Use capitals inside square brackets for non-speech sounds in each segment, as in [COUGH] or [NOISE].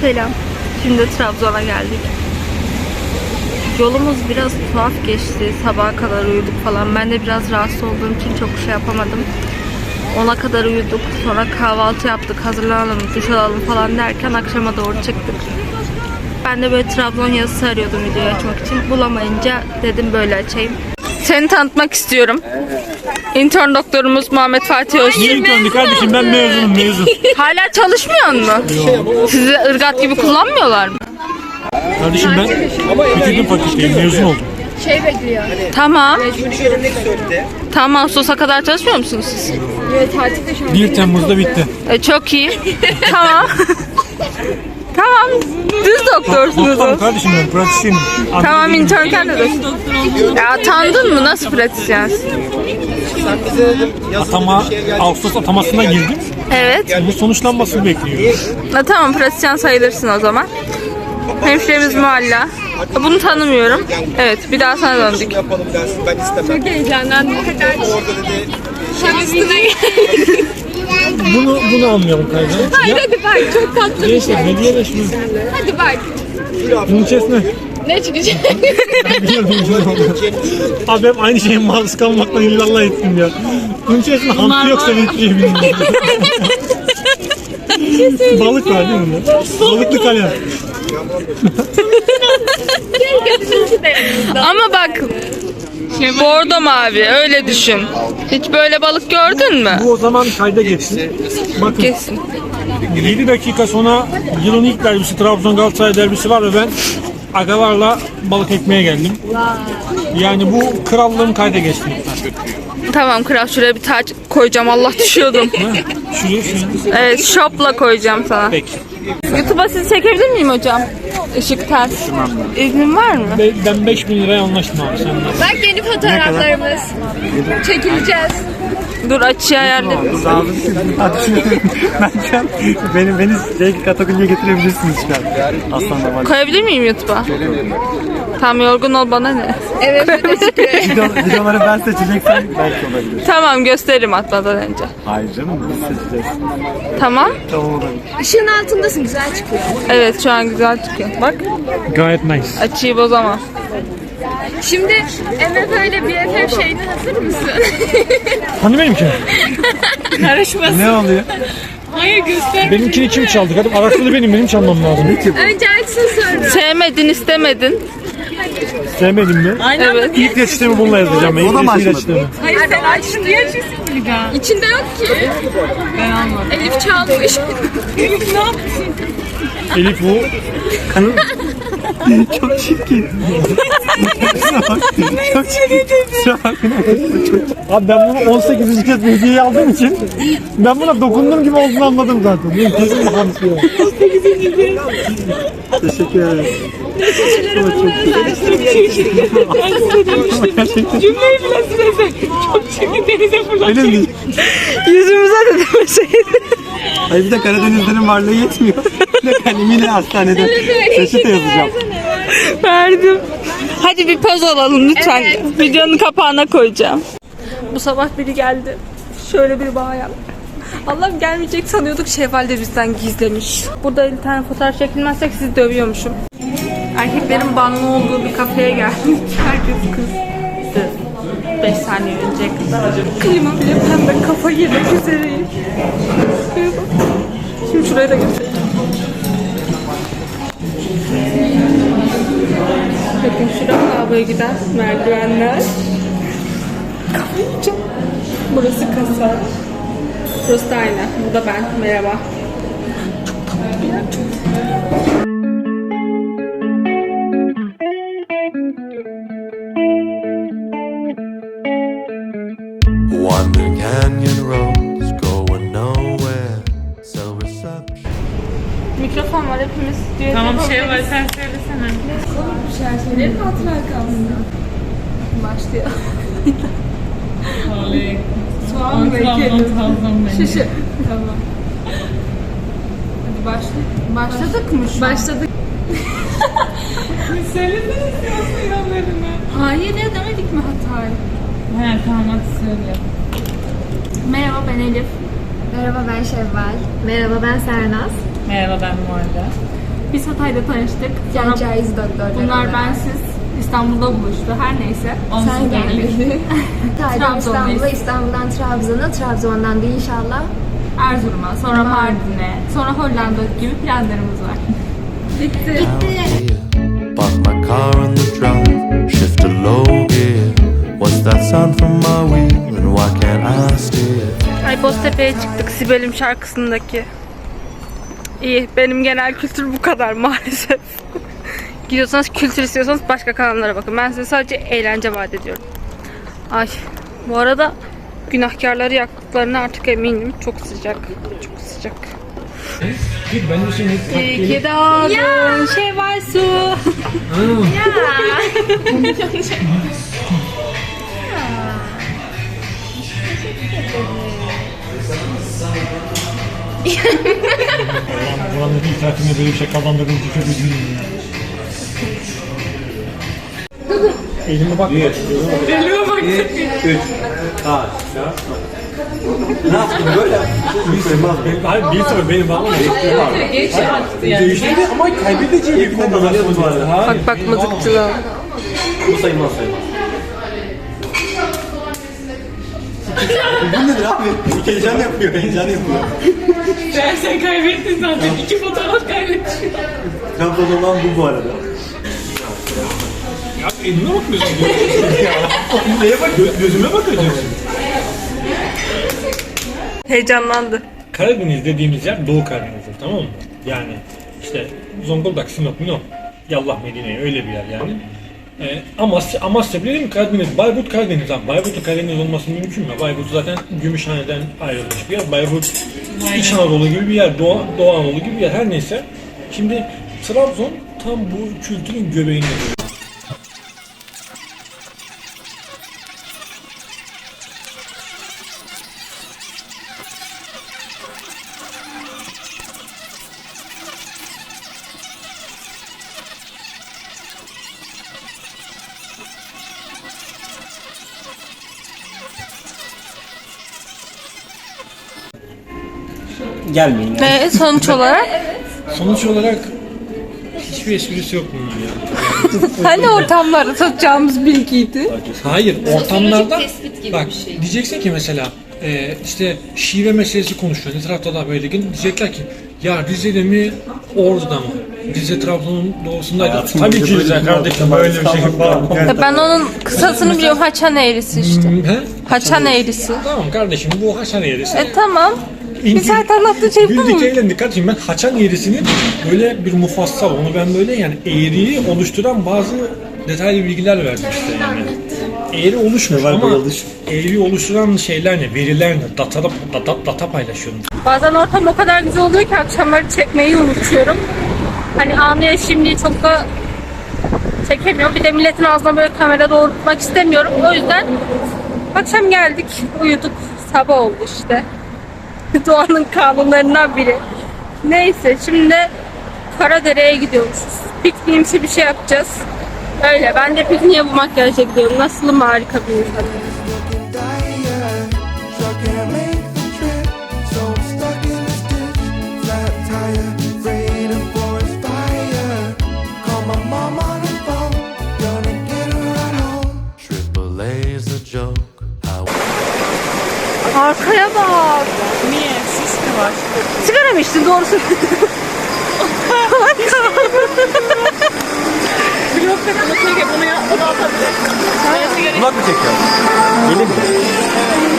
Selam. Şimdi Trabzon'a geldik. Yolumuz biraz tuhaf geçti. Sabaha kadar uyuduk falan. Ben de biraz rahatsız olduğum için çok şey yapamadım. Ona kadar uyuduk. Sonra kahvaltı yaptık. Hazırlanalım, duş alalım falan derken akşama doğru çıktık. Ben de böyle Trabzon yazısı arıyordum videoyu açmak için. Bulamayınca dedim böyle açayım. Seni tanıtmak istiyorum. İntern doktorumuz Muhammed Fatih Öztürk. Niye döndü kardeşim ben mezunum mezun. Hala çalışmıyor mu? Sizi ırgat gibi kullanmıyorlar mı? Kardeşim ben bitirdim fakülteyi mezun oldum. Tamam. Tamam Ağustos'a kadar çalışmıyor musunuz siz? 1 Temmuz'da bitti. E, çok iyi. tamam. [LAUGHS] tamam. Düz doktorsunuz. Doktorum kardeşim ben pratisyenim. Tamam internken de doktor. Ya atandın mı? Nasıl pratisyensin? Atama, Ağustos atamasına girdim. Evet. Bu sonuçlanmasını bekliyorum. Ha, tamam pratisyen sayılırsın o zaman. Hemşiremiz Mualla. Bunu tanımıyorum. Evet bir daha sana döndük. yapalım dersin ben istemem. [LAUGHS] Bunu bunu almayalım kardeşim. Hayır Hadi bak çok tatlı. Gençler hediyeleşme. Hadi bak. Bunun içerisine Ne çıkacak? [LAUGHS] Abi hep aynı şeye maruz kalmaktan illallah ettim ya. Bunun içerisinde hamsi yoksa ben hiçbir şey bilmiyorum. [LAUGHS] Balık var değil mi bunda? Balıklı kalem. Ama bak bordo mavi öyle düşün. Hiç böyle balık gördün mü? Bu o zaman kayda geçsin. Bakın Kesin. 7 dakika sonra yılın ilk derbisi Trabzon Galatasaray derbisi var ve ben agalarla balık ekmeye geldim. Yani bu krallığım kayda geçti. Tamam kral şuraya bir taç koyacağım Allah düşüyordum. Şuraya şuraya. Evet şopla koyacağım sana. Peki. YouTube'a sizi çekebilir miyim hocam? Işık ters. İznin var mı? Be- Ben 5000 liraya anlaştım abi senden. Bak yeni fotoğraflarımız. Çekileceğiz. Dur açıyı ayarlayayım. ben şu an beni, beni şey, kategoriye getirebilirsiniz şu an. Aslan da var. Koyabilir miyim YouTube'a? Tam yorgun ol bana ne? Evet öyle çıkıyor. Video, videoları ben seçeceksem belki olabilir. Tamam gösteririm atmadan önce. Hayır canım biz seçeceğiz. Tamam. Tamam olabilir. Işığın altındasın güzel çıkıyor. Evet şu an güzel çıkıyor. Bak Gayet nice. açıyı bozamam. Şimdi Emre böyle BFF şeyine hazır mısın? [LAUGHS] Hani benimki? Ne oluyor? Hayır göster. Benimkini kim çaldı? Hadi araçları benim, benim çalmam lazım. Önce açsın sonra. Sevmedin istemedin. Sevmedim mi? Evet. İlk reçetemi bununla yazacağım. Ben O da mı açmadı? Hayır sen açtın diye açıyorsun İçinde yok ki. Ben almadım. Elif çalmış. Elif ne yaptın? Elif bu. Çok çirkin. Çok çirkin. Abi ben bunu 18. kez hediye aldığım için ben buna dokunduğum gibi olduğunu anladım zaten. Benim kesin teşekkür ederim. Ama çok Ama gerçekten Cümleyi bile silesen. Çok çirkin denize fırlat. öyle mi? Yüzümüze de demeseydin. Hayır bir de Karadenizlerin varlığı yetmiyor. Ne kalemiyle hastanede reçete yazacağım. Verdim. Hadi bir poz alalım lütfen. Videonun kapağına koyacağım. Bu sabah biri geldi. Şöyle bir bayan. Allah'ım gelmeyecek sanıyorduk. Şevval de bizden gizlemiş. Burada 50 tane fotoğraf çekilmezsek sizi dövüyormuşum. Erkeklerin banlı olduğu bir kafeye geldik. [LAUGHS] Herkes kızdı. 5 saniye önceye kadar. Klima bile pembe kafa yemek üzereyim. Şimdi şuraya da göstereyim. Bakın şurada lavaboya giden merdivenler. Kafayı. Burası kasa. Burası da ayna. Bu ben. Merhaba. Çok tatlı bir yer. Çok var hepimiz. Düet tamam şey var sen söylesene. Şarjelerin altına kalsın. Başlıyor. Soğan mı bekledim? Şişi. Tamam. Hadi başla. Başladık mı şu Başladık. Söylediniz ya Hayır ya demedik mi hatayı? He tamam hadi söyle. Merhaba ben Elif. Merhaba ben Şevval. Merhaba ben Sernaz. Merhaba ben Muhalle. Biz Hatay'da tanıştık. Sonra Caiz doktor. bunlar bensiz İstanbul'da buluştu. Her neyse. Sen gelmedin. [LAUGHS] [LAUGHS] Hatay'dan. İstanbul'a, İstanbul'dan Trabzon'a, Trabzon'dan da inşallah Erzurum'a, sonra Mardin'e, sonra Hollanda gibi planlarımız var. Bitti. here. Park my car on the drive, shift to low gear. What's that sound from my wheel, and why can't I steer? Ay Boztepe'ye çıktık Sibel'im şarkısındaki. İyi benim genel kültür bu kadar maalesef. [LAUGHS] Gidiyorsanız kültür istiyorsanız başka kanallara bakın. Ben size sadece eğlence vaat ediyorum. Ay bu arada günahkarları yaktıklarına artık eminim. Çok sıcak. Çok sıcak. Git ben de seni İyi ki doğdun Şevval Su. [LAUGHS] [LAUGHS] Buranın ilk tatilinde böyle bir şey kazandırdığım için çok üzgünüm ya. Elime bak. Elime bak. 3. Taş. Ne yaptın böyle? Bir sırmaz. Hayır bir sıfır benim var mı? Geç attı yani. Değiştirdi ama kazanıyordun bu arada. Hayır. Bak bak mızıkçılığa. Bu sayılmaz sayılmaz. Bu nedir abi? Heyecan yapıyor, heyecan yapıyor. Sen, sen kaybettin zaten. İki fotoğraf kaybettin. Trabzon olan bu bu arada. Ya elime bakmıyorsun. Neye bak? Gö- gözüme bakacaksın. Heyecanlandı. Karadeniz dediğimiz yer Doğu Karadeniz'dir tamam mı? Yani işte Zonguldak, Sinop, Minop, Yallah Medine öyle bir yer yani. Ee, Amasya, Amasya bile değil mi Karadeniz? Bayburt Karadeniz abi. Bayburt'un Karadeniz olması mümkün mü? Bayburt zaten Gümüşhane'den ayrılmış bir yer. Bayburt İç Anadolu gibi bir yer. Doğu, Doğu Anadolu gibi bir yer. Her neyse. Şimdi Trabzon tam bu kültürün göbeğinde. Gelmeyin. Ve sonuç olarak [LAUGHS] Sonuç olarak hiçbir esprisi yok bunun ya. [LAUGHS] hani ortamlarda satacağımız bilgiydi. Hayır, ortamlarda tespit gibi bak bir şey. diyeceksin ki mesela e, işte şive meselesi konuşuyor. Etrafta da böyle gün diyecekler ki ya Rize'de mi Ordu'da mı? Rize Trabzon'un doğusundaydı. Tabii ki Rize kardeşim böyle bir şey var. Ya Ben onun kısasını biliyorum. Haçan eğrisi işte. He? Haçan eğrisi. Tamam kardeşim bu Haçan eğrisi. E tamam. Bir İnci- saat anlattığı şey bu Güldük mu? eğlendik kardeşim ben Haçan eğrisinin böyle bir mufassal onu ben böyle yani eğriyi oluşturan bazı detaylı bilgiler verdim işte yani. Eğri oluşmuş var bu ama eğri oluşturan şeyler ne, veriler ne, data, data, data paylaşıyorum. Bazen ortam o kadar güzel oluyor ki akşamları çekmeyi unutuyorum. Hani anı şimdi çok da çekemiyorum. Bir de milletin ağzına böyle kamera doğrultmak istemiyorum. O yüzden akşam geldik, uyuduk. Sabah oldu işte. [LAUGHS] Doğanın kanunlarından biri. Neyse şimdi Karadere'ye gidiyoruz. Pikniğimsi bir şey yapacağız. Öyle. Ben de pikniğe bu makyajla gidiyorum. Nasılım harika bir insanım. Arkaya bak. Var? Sigara mı içtin doğrusu? Blok bunu yapmadan atabilir. Sigara Kulak mı çekiyor? Gelin mi?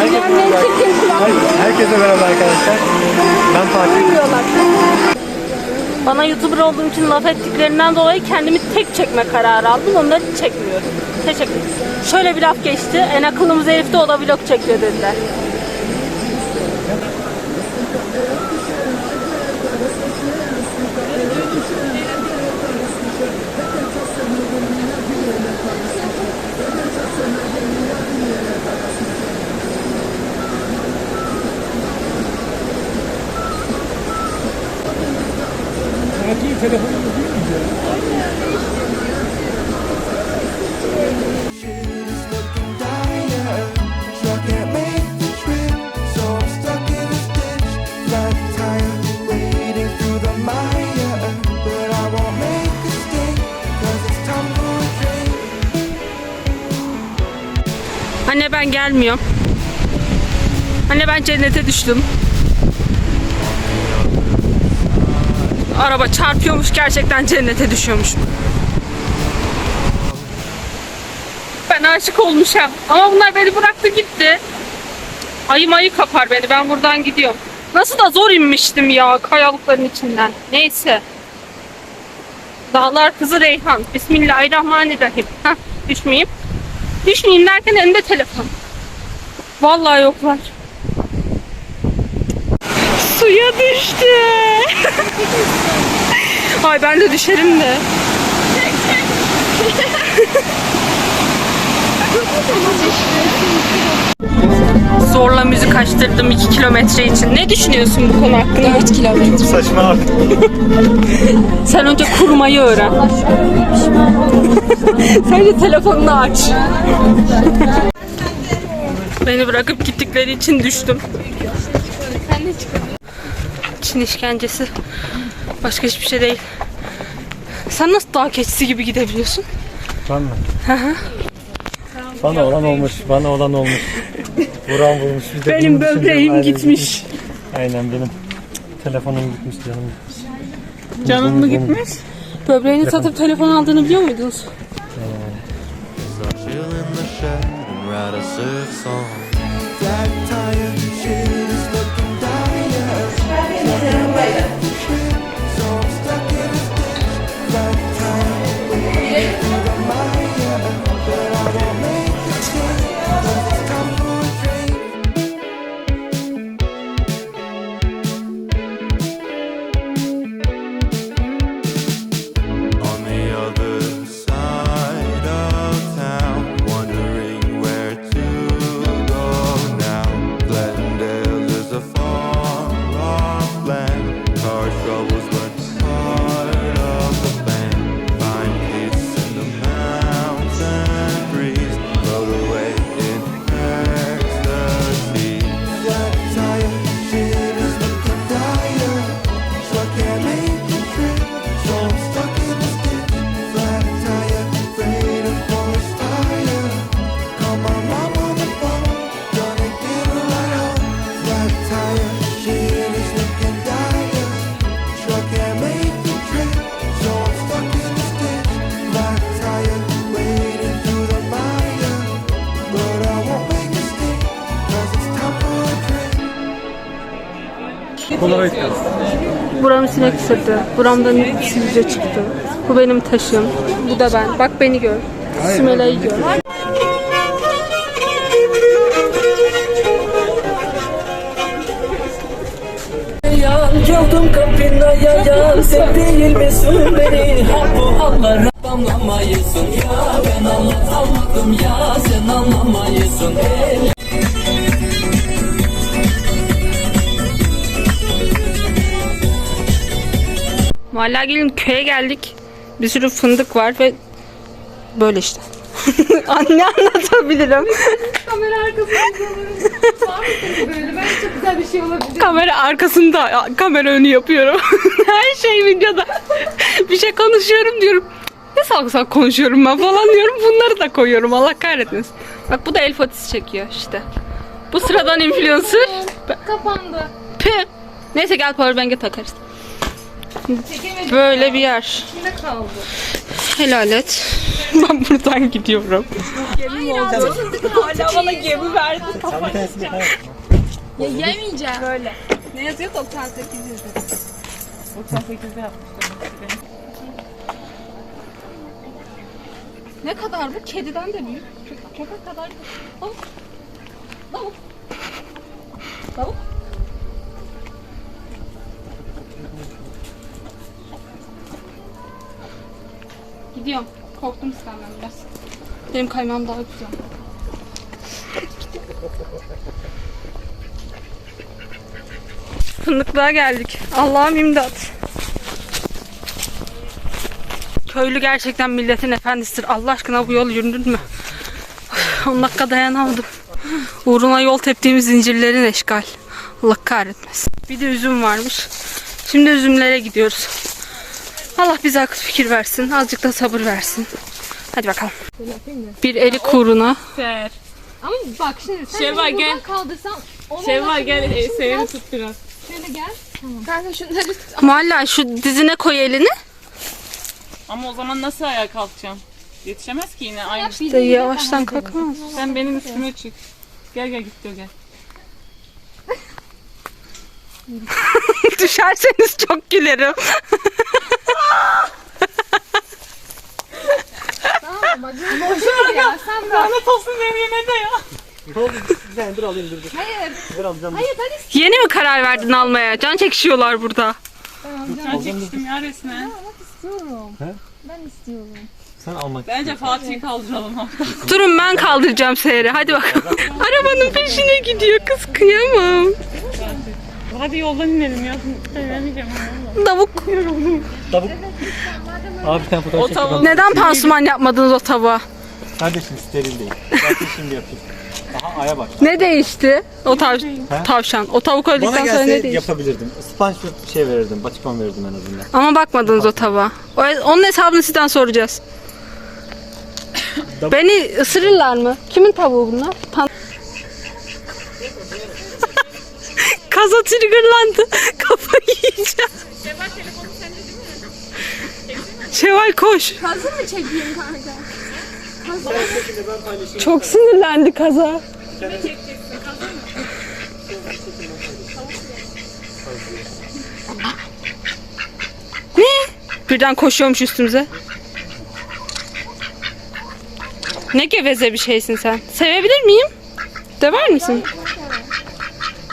Annem çekin Her- Herkese merhaba arkadaşlar. Ben Fatih. Bana YouTuber olduğum için laf ettiklerinden dolayı kendimi tek çekme kararı aldım. Onları çekmiyorum. Teşekkür Şöyle bir laf geçti. En akıllımız herif de o da vlog çekiyor dediler. Anne ben gelmiyorum. Anne ben cennete düştüm. Araba çarpıyormuş gerçekten cennete düşüyormuş. Ben aşık olmuşum. Ama bunlar beni bıraktı gitti. Ayı mayı kapar beni. Ben buradan gidiyorum. Nasıl da zor inmiştim ya kayalıkların içinden. Neyse. Dağlar kızı Reyhan. Bismillahirrahmanirrahim. Heh, düşmeyeyim. Düşmeyeyim derken elimde telefon. Vallahi yoklar. Suya düştü. Ay ben de düşerim de. Zorla müzik açtırdım 2 kilometre için. Ne düşünüyorsun bu konu hakkında? 4 kilometre. Saçma abi. [LAUGHS] Sen önce kurmayı öğren. [LAUGHS] Sen de telefonunu aç. Beni bırakıp gittikleri için düştüm. Çin işkencesi. Başka hiçbir şey değil. Sen nasıl dağ keçisi gibi gidebiliyorsun? Ben mi? Bana olan olmuş, bana olan olmuş. Vuran vurmuş. Bir de Benim böbreğim gitmiş. Aynen benim. Telefonum gitmiş canım. Canın mı gitmiş? Böbreğini satıp telefon aldığını biliyor muydunuz? chill Polaroid kaz. Buram sinek ısırdı. Buramdan sivilce çıktı. Bu benim taşım. Bu da ben. Bak beni gör. Sümela'yı gör. Çaldım kapına yayan Sen değil misin beni Bu hallara anlamayısın Ya ben anlatamadım ya Sen anlamayısın El Mahallagil'in köye geldik. Bir sürü fındık var ve böyle işte. [LAUGHS] Anne anlatabilirim. Kamera arkasında böyle? Bence çok güzel bir şey olabilir. Kamera arkasında kamera önü yapıyorum. [LAUGHS] Her şey videoda. bir şey konuşuyorum diyorum. Ne salak salak konuşuyorum ben falan diyorum. Bunları da koyuyorum. Allah kahretmesin. Bak bu da el fotisi çekiyor işte. Bu sıradan influencer. Kapandı. Püh. Neyse gel powerbank'e takarız. Böyle bir yer. Kaldı. Helal et. [LAUGHS] Ben buradan gidiyorum. Hala bana gemi verdi. Yemeyeceğim. Böyle. Ne yazıyor? 98 yazıyor. Ne kadar bu? Kediden de büyük. Kö- Köpek kadar. Tavuk. Tavuk. Tavuk. Gidiyorum. Korktum senden biraz. Benim kaymağım daha güzel. Fındıklığa geldik. Allah'ım imdat. Köylü gerçekten milletin efendisidir. Allah aşkına bu yol yürünür mü? 10 dakika dayanamadım. Uğruna yol teptiğimiz zincirlerin eşgal. Allah kahretmesin. Bir de üzüm varmış. Şimdi üzümlere gidiyoruz. Allah bize akıl fikir versin. Azıcık da sabır versin. Hadi bakalım. Bir erik uğruna. Ama bak şimdi sen Şevval, beni gel. kaldırsan onu Şevval gel e, seni biraz tut biraz. Şöyle gel. Kanka şunları tut. Mualla şu dizine koy elini. Ama o zaman nasıl ayağa kalkacağım? Yetişemez ki yine aynı. İşte yavaştan kalkamaz. Sen benim üstüme çık. Gel gel git diyor gel. [LAUGHS] [LAUGHS] Düşerseniz çok gülerim. Ya sen bak. Lanet olsun benim yemeğe ya. Ne oldu? Bir saniye dur alayım dur dur. Hayır. Dur alacağım. Hayır ben Yeni mi karar verdin almaya? Can çekişiyorlar burada. Can çekiştim ya resmen. istiyorum. He? Ben istiyorum. Sen almak Bence Fatih'i kaldıralım. Durun ben kaldıracağım Seher'i. Hadi bakalım. [LAUGHS] Arabanın peşine gidiyor kız kıyamam. Hadi yoldan inelim ya. Dayanameyeceğim. Tavuk. Tavuk. Abi sen fotoğraf O çek. tavuk- bakalım. Neden pansuman yapmadınız o tavuğa? Kardeşim steril değil. Zaten şimdi yapayım. Aha aya bak. Ne değişti? O tav tavşan. O tavuk Bana öldükten sonra ne gelse değişti? yapabilirdim. Sponge bir şey verirdim. Batikon verirdim en azından. Ama bakmadınız o tavuğa. O, onun hesabını sizden soracağız. Beni ısırırlar mı? Kimin tavuğu bunlar? Pan- Kaza triggerlandı. [LAUGHS] Kafayı yiyeceğim. Şevval koş. Kazı mı çekeyim kanka? Çok sinirlendi kaza. Ne? Birden koşuyormuş üstümüze. Ne geveze bir şeysin sen. Sevebilir miyim? Döver misin?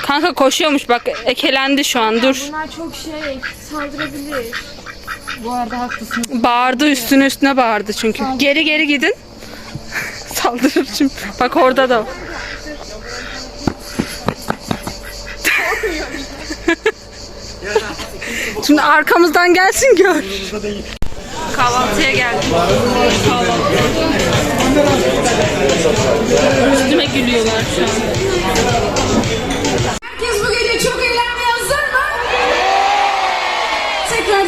Kanka koşuyormuş bak ekelendi şu an dur. Bunlar çok şey saldırabilir. Bu arada haklısın. Bağırdı üstüne üstüne bağırdı çünkü. Geri geri gidin. [LAUGHS] Saldırır şimdi. Bak orada da. [LAUGHS] Şimdi arkamızdan gelsin gör. Kahvaltıya geldik. Kahvaltı. Üstüme gülüyorlar şu an.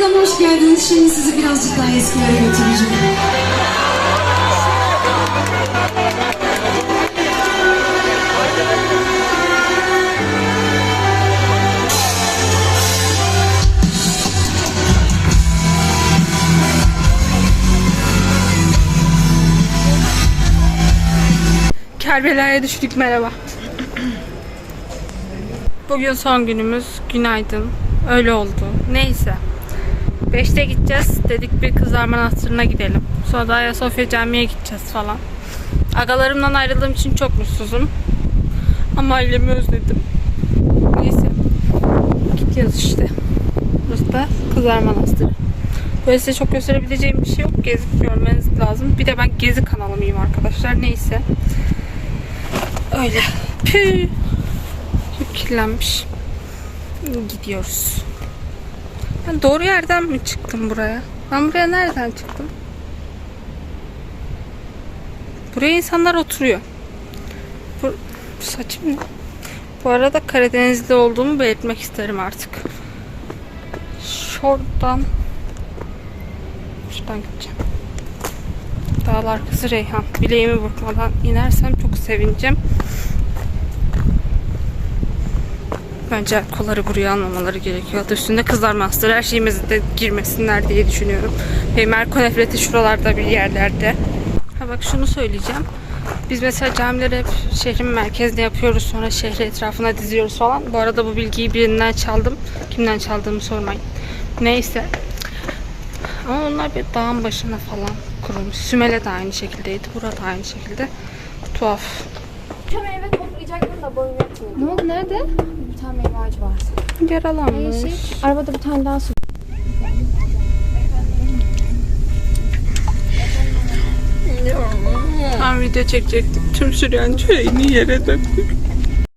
Tekrardan hoş geldiniz. Şimdi sizi birazcık daha eskilere götüreceğim. Kerbela'ya düştük merhaba. Bugün son günümüz. Günaydın. Öyle oldu. Neyse. 5'te gideceğiz. Dedik bir kızlar manastırına gidelim. Sonra da Ayasofya Camii'ye gideceğiz falan. Agalarımdan ayrıldığım için çok mutsuzum. Ama ailemi özledim. Neyse. Gidiyoruz işte. Burası da Kızlar Manastırı. Böyle size çok gösterebileceğim bir şey yok. Gezip görmeniz lazım. Bir de ben gezi kanalı mıyım arkadaşlar. Neyse. Öyle. Püh. Kirlenmiş. Gidiyoruz. Ben doğru yerden mi çıktım buraya? Ben buraya nereden çıktım? Buraya insanlar oturuyor. Bu saçım ne? Bu arada Karadenizli olduğumu belirtmek isterim artık. Şuradan Şuradan gideceğim. Dağlar kızı Reyhan. Bileğimi burkmadan inersem çok sevineceğim. Bence kolları buraya almamaları gerekiyor. Adı üstünde kızlar master. Her şeyimizi de girmesinler diye düşünüyorum. Benim Erko nefreti şuralarda bir yerlerde. Ha bak şunu söyleyeceğim. Biz mesela camileri hep şehrin merkezinde yapıyoruz. Sonra şehri etrafına diziyoruz falan. Bu arada bu bilgiyi birinden çaldım. Kimden çaldığımı sormayın. Neyse. Ama onlar bir dağın başına falan kurulmuş. Sümele de aynı şekildeydi. Burada aynı şekilde. Tuhaf. Şu meyve toplayacaktım da boyum yetmedi. Ne oldu nerede? Tane meyve ağacı var. Yaralanmış. Şey, arabada bir tane daha su. Ben video çekecektim. Tüm süren çöreğini yere döktüm.